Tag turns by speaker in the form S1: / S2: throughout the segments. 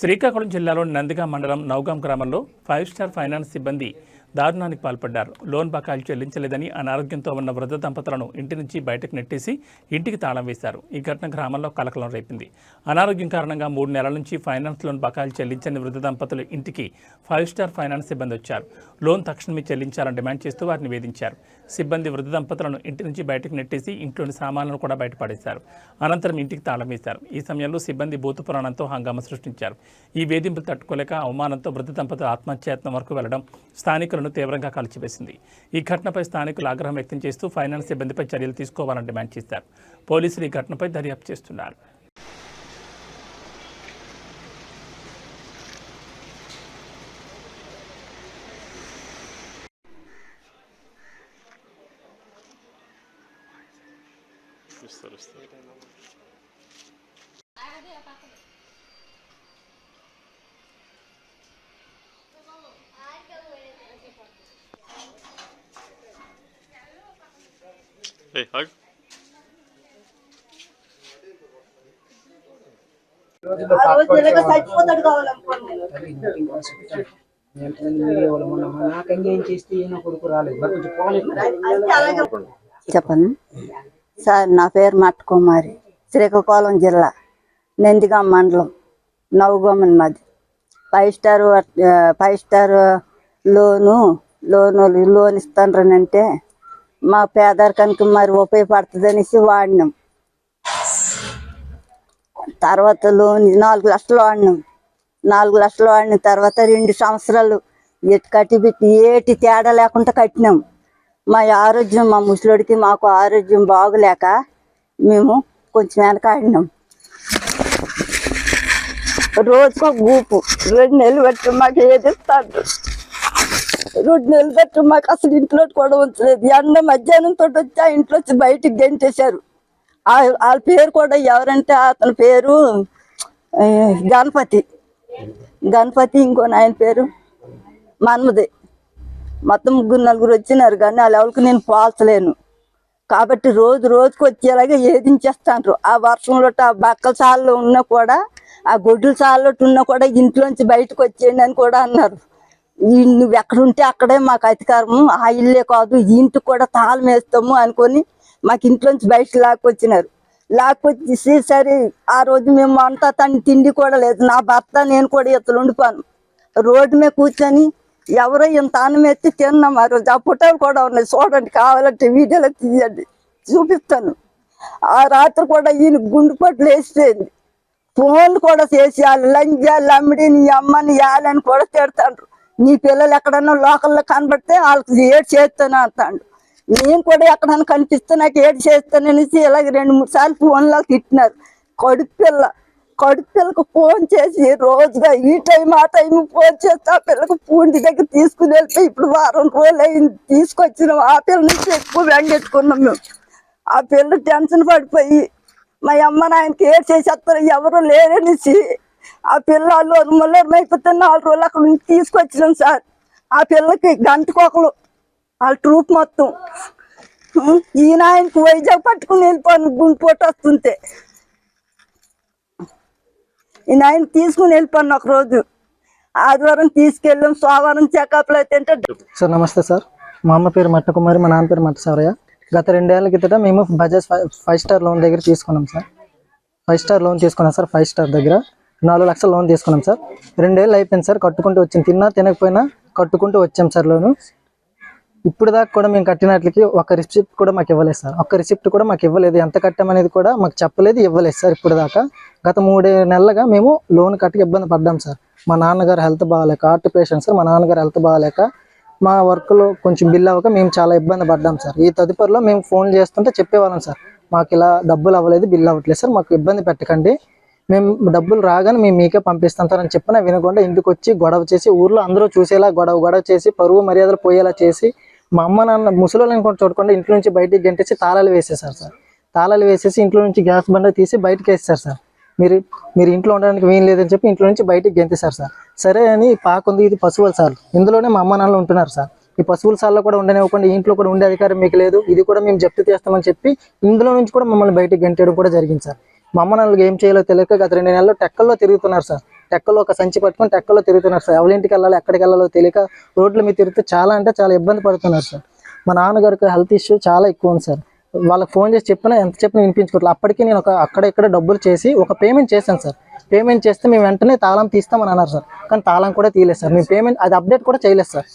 S1: శ్రీకాకుళం జిల్లాలోని నందిగా మండలం నౌగాం గ్రామంలో ఫైవ్ స్టార్ ఫైనాన్స్ సిబ్బంది దారుణానికి పాల్పడ్డారు. లోన్ బకాయిలు చెల్లించలేదని అనారోగ్యంతో ఉన్న వృద్ధ దంపతులను ఇంటి నుంచి బయటకు నెట్టేసి ఇంటికి తాళం వేశారు. ఈ ఘటన గ్రామంలో కలకలం రేపింది. అనారోగ్యం కారణంగా మూడు నెలల నుంచి ఫైనాన్స్ లోన్ బకాయిలు చెల్లించని వృద్ధ దంపతులు ఇంటికి ఫైవ్ స్టార్ ఫైనాన్స్ సిబ్బంది వచ్చారు. లోన్ తక్షణమే చెల్లించాలని డిమాండ్ చేస్తూ వారిని వేధించారు. సిబ్బంది వృద్ధ దంపతులను ఇంటి నుంచి బయటకు నెట్టేసి ఇంట్లోని సామాన్లను కూడా బయటపడేశారు. అనంతరం ఇంటికి తాళం వేశారు. ఈ సమయంలో సిబ్బంది భూత పురాణంతో హంగామా సృష్టించారు. ఈ వేధింపులు తట్టుకోలేక అవమానంతో వృద్ధ దంపతులు ఆత్మహత్యాయత్నం వరకు వెళ్ళడం స్థానికులను తీవ్రంగా కలిచివేసింది. ఈ ఘటనపై స్థానికులు ఆగ్రహం వ్యక్తం చేస్తూ ఫైనాన్స్ సిబ్బందిపై చర్యలు తీసుకోవాలని డిమాండ్ చేశారు. పోలీసులు ఈ ఘటనపై దర్యాప్తు చేస్తున్నారు.
S2: ఇస్తారు ఇస్తారు ఏ ఆగు
S3: ఆ రోజు ఇలాగ చచ్చిపోతాడు కావాలనుకోండి
S4: నాకు ఎంగేం చేస్తే ఈయన కొడుకు రాలేదు మరి కొంచెం పోలేదు
S3: అంటే అలాగే
S5: చెప్పండి. సార్ నా పేరు మట్టకుమారి శ్రీకాకుళం జిల్లా నందిగాం మండలం నవగోమన్ మాది five star five star loan loan loan ఇస్తానంటే మా పేదరికానికి మరి ఉపయోగపడుతుంది అనేసి వాడినాం. తర్వాత లోన్ నాలుగు లక్షలు వాడినాం. నాలుగు లక్షలు వాడిన తర్వాత రెండు సంవత్సరాలు ఎటు కట్టి పెట్టి ఏటి తేడా లేకుండా కట్టినాం. మా ఆరోగ్యం మా ముసలోడికి మాకు ఆరోగ్యం బాగులేక మేము కొంచెం వెనకాడినాం రోజుకో గూపు రెండు నెలలు పెట్టి మాకు ఏది ఇస్తాడు రోడ్డు నిలబెట్టు మాకు అసలు ఇంట్లో కూడా ఉంచలేదు. ఎండ మధ్యాహ్నం తోటి వచ్చి ఆ ఇంట్లో వచ్చి బయటికి గెంటేశారు. వాళ్ళ పేరు కూడా ఎవరంటే అతని పేరు గణపతి. గణపతి ఇంకో నాయన పేరు మన్మదే మొత్తం ముగ్గురు నలుగురు వచ్చినారు కానీ ఆ లెవెల్కి నేను పోల్చలేను. కాబట్టి రోజు రోజుకి వచ్చేలాగా ఏదించేస్తాను ఆ వర్షంలో ఆ బక్కల సాల్లో ఉన్నా కూడా ఆ గొడ్డుల సాల్లో ఉన్నా కూడా ఇంట్లోంచి బయటకు వచ్చేయండి అని కూడా అన్నారు. నువ్వు ఎక్కడుంటే అక్కడే మాకు అధికారము. ఆ ఇల్లే కాదు ఈ ఇంటికి కూడా తాళం వేస్తాము అనుకొని మాకు ఇంట్లోంచి బయట లాక్కొచ్చినారు. లాక్కొచ్చేసి సరే ఆ రోజు మేము అంతా తన తిండి కూడా లేదు. నా భర్త నేను కూడా ఇతలు ఉండిపోను రోడ్డు మీద కూర్చొని ఎవరో ఇంత అన్నం ఎత్తి తిన్నాం ఆ రోజు. ఆ పుట్టలు కూడా ఉన్నాయి. చూడండి కావాలంటే వీడియోలో తీయండి. చూపిస్తాను. ఆ రాత్రి కూడా ఈయన గుండెపట్లు వేసిపోయింది. ఫోన్లు కూడా చేసి వాళ్ళు లంజాలు అమ్మిడి నీ అమ్మని యాలని కూడా తిడతాండ్రు. నీ పిల్లలు ఎక్కడన్నా లోకల్లో కనబడితే వాళ్ళకి ఏడు చేస్తాను అంటాడు. నేను కూడా ఎక్కడన్నా కనిపిస్తే నాకు ఏడు చేస్తాననేసి ఇలాగ రెండు మూడు సార్లు ఫోన్లో తిట్టినారు. కడుపు పిల్ల కడుపు పిల్లకు ఫోన్ చేసి రోజుగా ఈ టైం ఆ టైం ఫోన్ చేస్తే ఆ పిల్లకు పూండి దగ్గర తీసుకుని వెళ్తే ఇప్పుడు వారం రోజులు అయింది. తీసుకొచ్చినాం ఆ పిల్ల నుంచి ఎక్కువ వెంగెట్టుకున్నాం మేము. ఆ పిల్ల టెన్షన్ పడిపోయి మా అమ్మ నాయనకి ఏడు చేసేస్తారు ఎవరు లేరనేసి ఆ పిల్లలు ముల్లరం అయిపోతే నాలుగు రోజులు అక్కడ నుంచి తీసుకొచ్చినాం సార్. ఆ పిల్లకి గంటకొకలు వాళ్ళ ట్రూప్ మొత్తం. ఈయన ఆయనకు వైజాగ్ పట్టుకుని వెళ్ళిపోను గుండెపోటు వస్తుంటే. ఈయన ఆయన తీసుకుని వెళ్ళిపోను ఒక రోజు ఆదివారం తీసుకెళ్ళాం సోమవారం చెకప్లు అయితే
S4: సార్ నమస్తే సార్. మా అమ్మ పేరు మట్టకుమారి మా నాన్న పేరు మట్టసారయ్య గత రెండేళ్ళ కిందట మేము బజాజ్ ఫైవ్ స్టార్ లోన్ దగ్గర తీసుకున్నాం సార్. ఫైవ్ స్టార్ లోన్ తీసుకున్నాం సార్ ఫైవ్ స్టార్ దగ్గర. నాలుగు లక్షల లోన్ తీసుకున్నాం సార్. రెండేళ్ళు అయిపోయింది సార్ కట్టుకుంటూ వచ్చింది. తిన్నా తినకపోయినా కట్టుకుంటూ వచ్చాం సార్ లోను. ఇప్పుడు దాకా కూడా మేము కట్టినట్లకి ఒక రిసిప్ట్ కూడా మాకు ఇవ్వలేదు సార్. ఒక్క రిసిప్ట్ కూడా మాకు ఇవ్వలేదు. ఎంత కట్టామనేది కూడా మాకు చెప్పలేదు ఇవ్వలేదు సార్ ఇప్పుడు దాకా. గత మూడే నెలలుగా మేము లోన్ కట్టకి ఇబ్బంది పడ్డాం సార్. మా నాన్నగారు హెల్త్ బాగాలేక హార్ట్ పేషెంట్ సార్ మా నాన్నగారు హెల్త్ బాగాలేక మా వర్క్లో కొంచెం బిల్ అవ్వక మేము చాలా ఇబ్బంది పడ్డాం సార్. ఈ తదుపరిలో మేము ఫోన్ చేస్తుంటే చెప్పేవాళ్ళం సార్ మాకు ఇలా డబ్బులు అవ్వలేదు బిల్ అవ్వట్లేదు సార్ మాకు ఇబ్బంది పెట్టకండి. మేము డబ్బులు రాగానే మేము మీకే పంపిస్తాం చెప్పిన వినకుండా ఇంటికి వచ్చి గొడవ చేసి ఊర్లో అందరూ చూసేలా గొడవ గొడవ చేసి పరువు మర్యాదలు పోయేలా చేసి మా అమ్మ నాన్న ముసలోళ్ళని కూడా చూడకుండా ఇంట్లో నుంచి బయటికి గంటేసి తాళాలు వేసేసారు సార్. తాళాలు వేసేసి ఇంట్లో నుంచి గ్యాస్ బండ తీసి బయటకి వేసేసారు సార్. మీరు మీరు ఇంట్లో ఉండడానికి వీలు లేదని చెప్పి ఇంట్లో నుంచి బయటికి గెంతేశారు సార్. సరే అని పాక ఉంది ఇది పశువుల సార్. ఇందులోనే మా అమ్మ నాన్నలు ఉంటున్నారు సార్. ఈ పశువుల సార్లో కూడా ఉండనివ్వకుండా ఇంట్లో కూడా ఉండే అధికారం మీకు లేదు. ఇది కూడా మేము జప్తు చేస్తామని చెప్పి ఇందులో నుంచి కూడా మమ్మల్ని బయటికి గెంటేయడం కూడా జరిగింది సార్. మా అమ్మ నాన్నలకు ఏం చేయాలో తెలియక గత రెండు నెలలు టెక్కల్లో తిరుగుతున్నారు సార్. టెక్కలో ఒక సంచి పట్టుకొని టెక్కల్లో తిరుగుతున్నారు సార్. ఎవరింటికి వెళ్ళాలో ఎక్కడికి వెళ్ళాలో తెలియక రోడ్ల మీద తిరుగుతూ చాలా అంటే చాలా ఇబ్బంది పడుతున్నారు సార్. మా నాన్నగారికి హెల్త్ ఇష్యూ చాలా ఎక్కువ ఉంది సార్. వాళ్ళకి ఫోన్ చేసి చెప్పినా ఎంత చెప్పినా వినిపించుకోవట్లేదు. అప్పటికి నేను ఒక అక్కడ ఇక్కడ డబ్బులు చేసి ఒక పేమెంట్ చేశాను సార్. పేమెంట్ చేస్తే మేము వెంటనే తాళం తీస్తామని అన్నారు సార్. కానీ తాళం కూడా తీయలేదు సార్. మేము పేమెంట్ అది అప్డేట్ కూడా చేయలేదు సార్.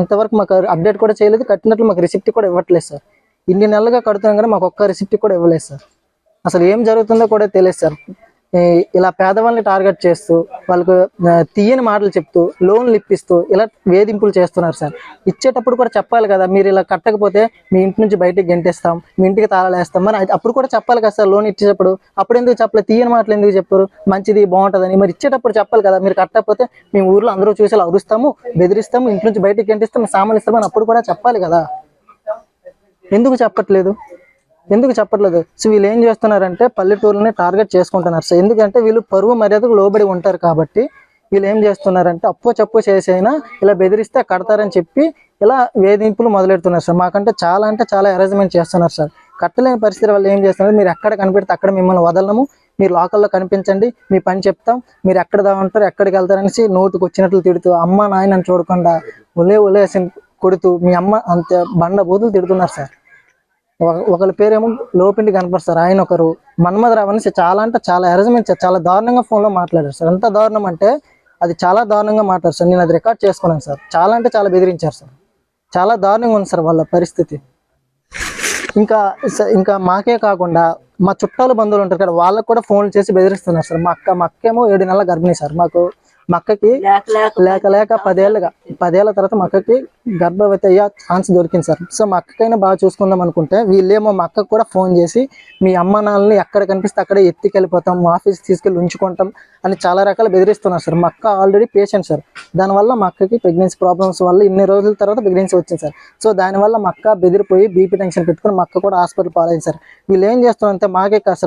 S4: ఇంతవరకు మాకు అప్డేట్ కూడా చేయలేదు. కట్టినట్లు మాకు రిసిప్ట్ కూడా ఇవ్వట్లేదు సార్. ఇన్ని నెలలుగా కడుతున్నాం కానీ మాకు ఒక్క రిసిప్ట్ కూడా ఇవ్వలేదు సార్. అసలు ఏం జరుగుతుందో కూడా తెలియదు సార్. ఇలా పేదవాళ్ళని టార్గెట్ చేస్తూ వాళ్ళకు తీయని మాటలు చెప్తూ లోన్లు ఇప్పిస్తూ ఇలా వేధింపులు చేస్తున్నారు సార్. ఇచ్చేటప్పుడు కూడా చెప్పాలి కదా మీరు ఇలా కట్టకపోతే మీ ఇంటి నుంచి బయటికి గెంటేస్తాం మీ ఇంటికి తాళాలు వేస్తాం. మరి అప్పుడు కూడా చెప్పాలి కదా సార్ లోన్ ఇచ్చేటప్పుడు. అప్పుడు ఎందుకు చెప్పలేదు తీయని మాటలు ఎందుకు చెప్పారు? మంచిది బాగుంటుందని. మరి ఇచ్చేటప్పుడు చెప్పాలి కదా మీరు కట్టకపోతే మేము ఊర్లో అందరూ చూసి అలా అరుస్తాము బెదిరిస్తాము ఇంటి నుంచి బయటికి గెంటిస్తాం మీ సామాన్లు ఇస్తామని అప్పుడు కూడా చెప్పాలి కదా. ఎందుకు చెప్పట్లేదు? ఎందుకు చెప్పట్లేదు? సో వీళ్ళు ఏం చేస్తున్నారంటే పల్లెటూరుని టార్గెట్ చేసుకుంటున్నారు. సో ఎందుకంటే వీళ్ళు పరువు మర్యాదకు లోబడి ఉంటారు కాబట్టి వీళ్ళు ఏం చేస్తున్నారంటే అప్పు చప్పు చేసైనా ఇలా బెదిరిస్తే కడతారని చెప్పి ఇలా వేధింపులు మొదలెడుతున్నారు సార్. మాకంటే చాలా అంటే చాలా అరేంజ్మెంట్ చేస్తున్నారు సార్. కట్టలేని పరిస్థితి వాళ్ళు ఏం చేస్తున్నారు? మీరు ఎక్కడ కనిపెడితే అక్కడ మిమ్మల్ని వదలము. మీరు లోకల్లో కనిపించండి. మీ పని చెప్తాం. మీరు ఎక్కడ దాగుంటారు ఎక్కడికి వెళ్తారనేసి నోటుకు వచ్చినట్లు తిడుతూ అమ్మ నాయనని చూడకుండా ఒలే ఒలేసి కొడుతూ మీ అమ్మ అంత బండ బూతులు తిడుతున్నారు సార్. ఒక- ఒకళ్ళ పేరేమో లోపిండి కనపడతారు ఆయన ఒకరు. మన్మధరావు అనేసి చాలా అంటే చాలా అరేంజ్మెంట్ చాలా దారుణంగా ఫోన్లో మాట్లాడారు సార్. ఎంత దారుణం అంటే అది చాలా దారుణంగా మాట్లాడారు సార్. నేను అది రికార్డ్ చేసుకున్నాను సార్. చాలా అంటే చాలా బెదిరించారు సార్. చాలా దారుణంగా ఉంది సార్ వాళ్ళ పరిస్థితి. ఇంకా ఇంకా మాకే కాకుండా మా చుట్టాలు బంధువులు ఉంటారు కదా వాళ్ళకు కూడా ఫోన్ చేసి బెదిరిస్తున్నారు సార్. మా అక్క మా అక్కేమో ఏడు నెలల గర్భిణి సార్. మాకు మా అక్కకి లేక లేక పదేళ్ళగా పదేళ్ళ తర్వాత మా అక్కకి గర్భవతి అయ్యే ఛాన్స్ దొరికింది సార్. సో మా అక్కకైనా బాగా చూసుకుందాం అనుకుంటే వీళ్ళేమో మా అక్కకు కూడా ఫోన్ చేసి మీ అమ్మ నాన్నని ఎక్కడ కనిపిస్తే అక్కడే ఎత్తుకెళ్ళిపోతాం మా ఆఫీస్కి తీసుకెళ్ళి ఉంచుకుంటాం అని చాలా రకాల బెదిరిస్తున్నారు సార్. మా అక్క ఆల్రెడీ పేషెంట్ సార్. దానివల్ల మా అక్కకి ప్రెగ్నెన్సీ ప్రాబ్లమ్స్ వల్ల ఇన్ని రోజుల తర్వాత ప్రెగ్నెన్సీ వచ్చింది సార్. సో దానివల్ల మా అక్క బెదిరిపోయి బీపీ టెన్షన్ పెట్టుకుని మా అక్క కూడా హాస్పిటల్ పాలైంది సార్. వీళ్ళు ఏం చేస్తున్నారంటే మాకే కాదు